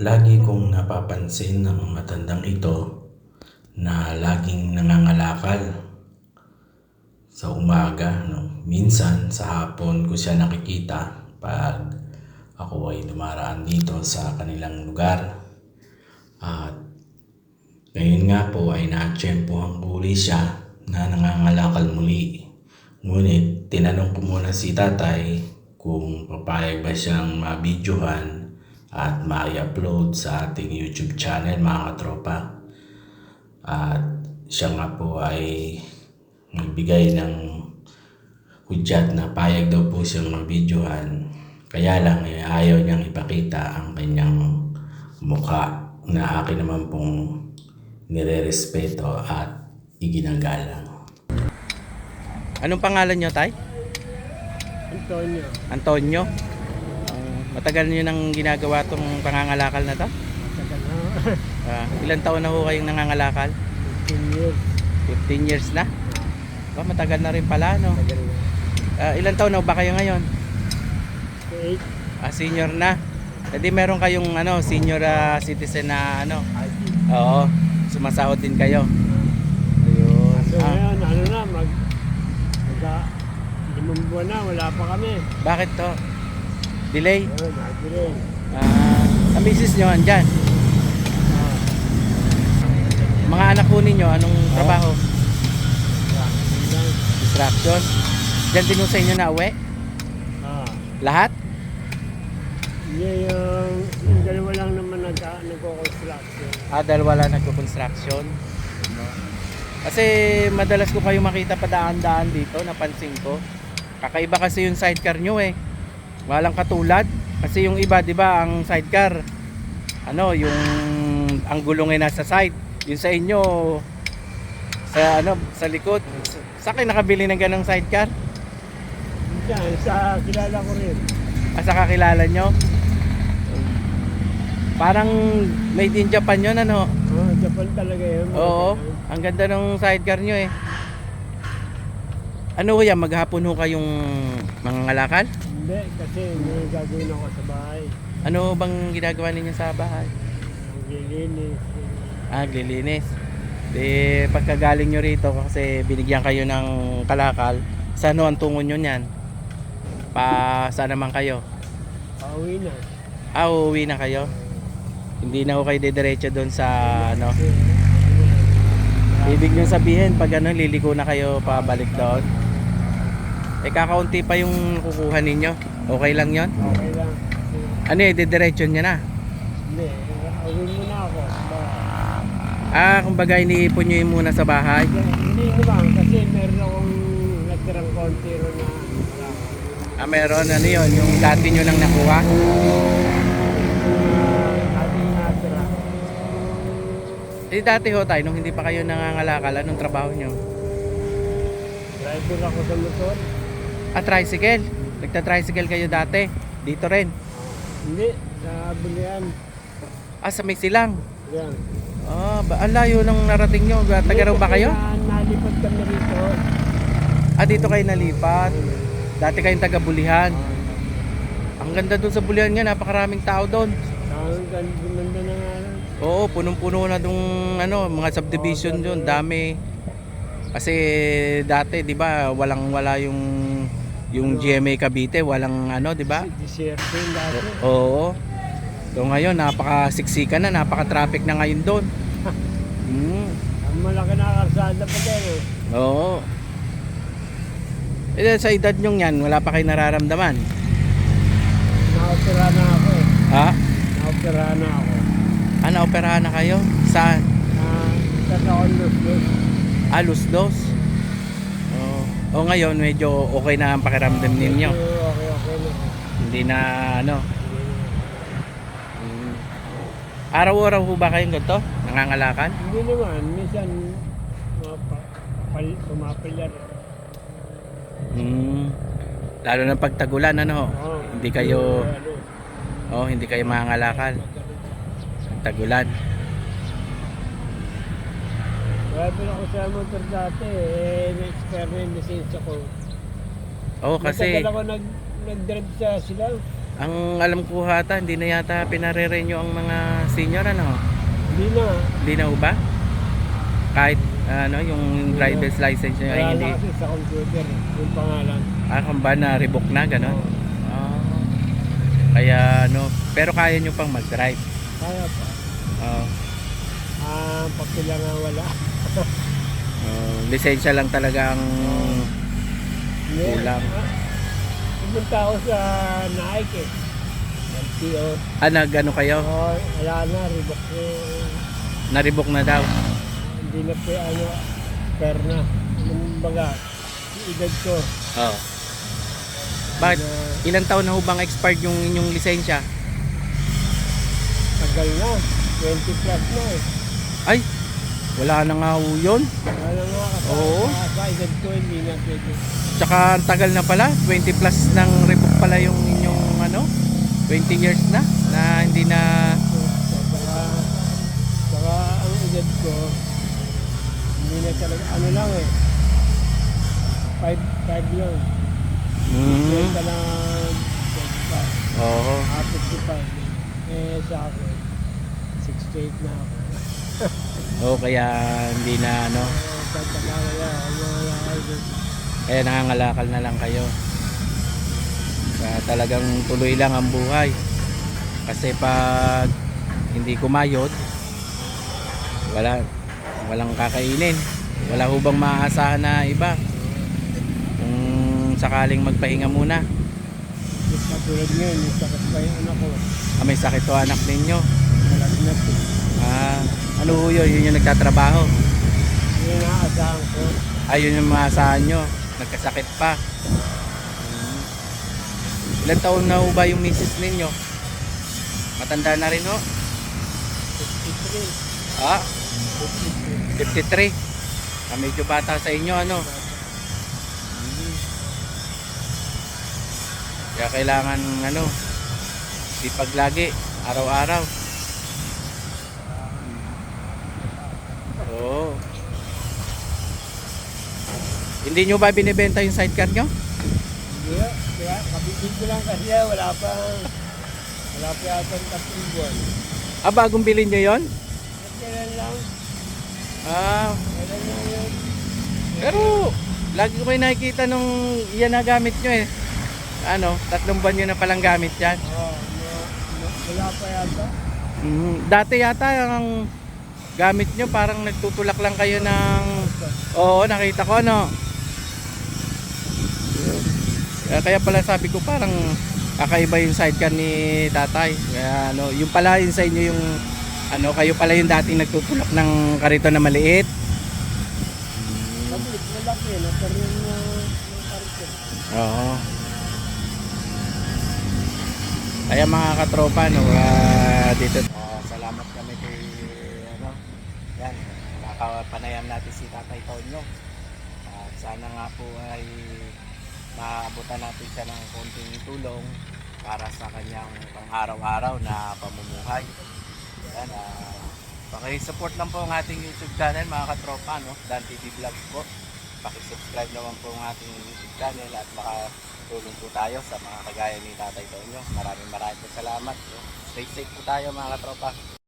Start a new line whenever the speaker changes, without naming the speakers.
Lagi kong napapansin ang matandang ito na laging nangangalakal sa umaga. No? Minsan sa hapon ko siya nakikita pag ako ay dumaraan dito sa kanilang lugar. At ngayon nga po ay natsyempohan ko uli siya na nangangalakal muli. Ngunit tinanong ko muna si tatay kung papayag ba siyang mabidyohan at ma-upload sa ating YouTube channel mga katropa. At siya nga po ay nagbigay ng hudyat na payag daw po siyang mabidyohan. Kaya lang eh, ayaw niyang ipakita ang kanyang mukha na akin naman pong nire-respeto at iginagalang.
Anong pangalan nyo, Tay?
Antonio,
Antonio? Ah, matagal nyo nang ginagawa tong pangangalakal na to?
tagal na.
Ah, ilan taon na ho kayong nangangalakal?
15 years.
15 years na? Ba, matagal na rin pala, no?
Tagal na.
Ah, ilan taon na ba kayo ngayon?
8.
Ah, senior na. Hindi meron kayong ano, senior ah, citizen na ano. Oo, sumasahod din kayo. Ayun.
So
Ah,
ngayon, ano na, mag... Mag... Limang buwan na, wala pa kami.
bakit to? Delay?
Nagpilay.
Ah, ang misis nyo andyan. Mga anak po ninyo, anong trabaho? Construction? Diyan din sa inyo na uwi?
Ah.
Lahat?
Yan yung... Yung dalawa lang naman nag, nagko-construction.
Ah, dahil wala nagko-construction. Kasi madalas ko kayo makita padaan-daan dito, napansin ko. Kakaiba kasi yung sidecar nyo eh. Walang katulad. Kasi yung iba, di ba, ang sidecar, ano, yung ang gulong ay nasa side. Yung sa inyo, sa ano, sa likod. Sa kayo nakabili ng ganong sidecar?
Diyan, sa kilala ko rin.
Ah, sa kakilala nyo? Parang made in Japan yun, ano?
Oh, Japan talaga yun.
Oo, ang ganda ng sidecar nyo eh. Ano kuya, maghapon ho kayong mga ngalakal?
Hindi, kasi may gagawin ako sa bahay.
Ano bang ginagawa ninyo sa bahay?
Ang lilinis.
Ah, glilinis. Di pagkagaling nyo rito kasi binigyan kayo ng kalakal, sa ano ang tungo nyo niyan? Pa saan naman kayo?
Pauwi na.
Ah, uuwi na kayo? Hindi na ho kayo didiretso doon sa ano? Ibig nyo sabihin, pag ano, liliko na kayo pabalik doon? Eh, kakaunti pa yung kukuha ninyo. Okay lang yon?
okay lang.
Ano eh, didiretso nyo na?
Hindi, awin mo na ako.
Ah, kumbaga iniipon nyo muna sa bahay.
hindi naman, kasi meron akong natirang konti ron na.
Ah, meron, ano yun, yung dati nyo nang nakuha.
Natira.
Eh, dati ho tayo, nung hindi pa kayo nangangalakal, anong trabaho nyo?
Driver ako sa motor.
Ah, tricycle. Nagta-tricycle kayo dati. Dito rin.
Hindi, sa bulian.
Ah, sa may silang.
Yan.
Ah, ba, ang layo nang narating nyo. Taga raw ba kayo?
Kasi na, nalipad kami rito.
Ah, dito kayo nalipat. Dati kayong taga Bulihan. Ang ganda doon sa Bulihan nga, napakaraming tao doon.
Ang ganda na nga.
Oo, punong-puno na dong ano, mga subdivision doon, dami. Kasi dati, 'di ba, walang wala yung yung GMA Cavite, walang ano, 'di ba? Oo. So ngayon, napaka-siksika na, napaka-traffic na ngayon doon. Hmm.
Ang malaki na karsada pa din. eh.
Oo. Eh, sa edad nyong yan, wala pa kayo nararamdaman.
Naopera na ako eh.
Ha?
Naopera na ako.
Ah, naoperahan na kayo? Saan?
Ah, sa taon dos dos.
Ah, Lusdos. O ngayon, medyo okay na ang pakiramdam ninyo.
Okay, okay na.
Hindi na ano. Mm. Araw-araw ho ba kayong ganito? Nangangalakan?
Hindi naman, minsan mapa- pal, pumapalyar.
Mm. Lalo na pagtagulan ano?
Oo.
Hindi kayo oh, hindi kayo mangangalakal. Tagulan.
Driver ako sa motor dati eh, na-expire na yung lisensya ko.
Oh, kasi
Matagal ako nag, nag-drive sa sila.
Ang alam ko hata, hindi na yata pinare-renew ang mga senior ano.
Hindi na.
Hindi na ba? Kahit ano, yung driver's license nyo ay
Wala
hindi.
na kasi sa computer yung pangalan.
Ah, kung ba na revoke na, gano'n? Ah. Kaya ano, pero kaya nyo pang mag-drive.
Kaya pa.
Oh.
Ah, pag kailangan wala.
Lisensya lang talaga ang. Kulang.
Pumunta ako sa Nike eh. LTO.
ah, nag ano kayo?
Oo, wala na, revoke ko.
Na-revoke na daw.
Hindi na po ano, fair na. Yung baga, edad ko.
Oh. Bakit? Ilang taon na ho bang expired yung inyong lisensya?
tagal na. 20 plus na eh.
Ay, wala na nga ho yun. Oo.
pwede.
Tsaka ang tagal na pala, 20 plus ng revoke pala yung inyong ano, 20 years na na hindi na
Saka, ang edad ko, hindi na talaga, ano lang eh. 5, 5 lang.
mm,
na 25.
Oo.
Ah, 55. Eh, sa akin, 68 na ako.
Oo, kaya hindi na ano,
Eh,
kaya nangangalakal na lang kayo. Kaya talagang tuloy lang ang buhay. Kasi pag hindi kumayod, wala walang kakainin. Wala hubang maaasahan na iba. Kung sakaling magpahinga muna.
Yung Katulad ngayon, yung sakit pa yung anak ko.
Ah, may sakit to anak ninyo.
Malagnat eh.
Ah, ano ho yun? Yun yung nagtatrabaho.
Yun ang aasahan ko.
Ayun yung maasahan nyo. Nagkasakit pa. Hmm. Ilan taon na ho ba yung misis ninyo? Matanda na rin ho?
53.
Ah,
53.
53. Ah, medyo bata sa inyo ano? Hmm. Kaya kailangan ano, sipag lagi, araw-araw. Oo. Hindi nyo ba binibenta yung sidecar nyo?
Hindi. Kaya kabibig ko lang kasi wala pa. Wala pa yata ang tatlong buwan.
Ah, bagong bilhin nyo yon?
Kailan lang.
Ah,
Kailan lang yun.
pero lagi ko kayo nakikita nung yan na gamit nyo eh. Ano, tatlong buwan nyo na palang gamit yan.
Oo. no- wala pa yata.
Mm, dati yata ang gamit nyo parang nagtutulak lang kayo ng... Oo, nakita ko no. Kaya, kaya pala sabi ko parang kakaiba yung sidecar ni tatay. Kaya ano, yung pala yun sa inyo yung ano, kayo pala yung dating nagtutulak ng karito na maliit.
Malaki na. Pero yung uh, yung karito.
Oo. Kaya mga katropa, no, ah, dito, ah, salamat kami kay, yan, nakapanayam natin si Tatay Tonyo. At sana nga po ay maabutan natin siya ng konting tulong para sa kanyang pang-araw-araw na pamumuhay. Yan, ah, paki-support lang po ang ating YouTube channel mga katropa, no, Dan TV Vlog po. Paki-subscribe naman po ang ating YouTube channel at makatulong po tayo sa mga kagaya ni Tatay Tonyo. Maraming maraming po salamat. Stay safe po tayo mga katropa.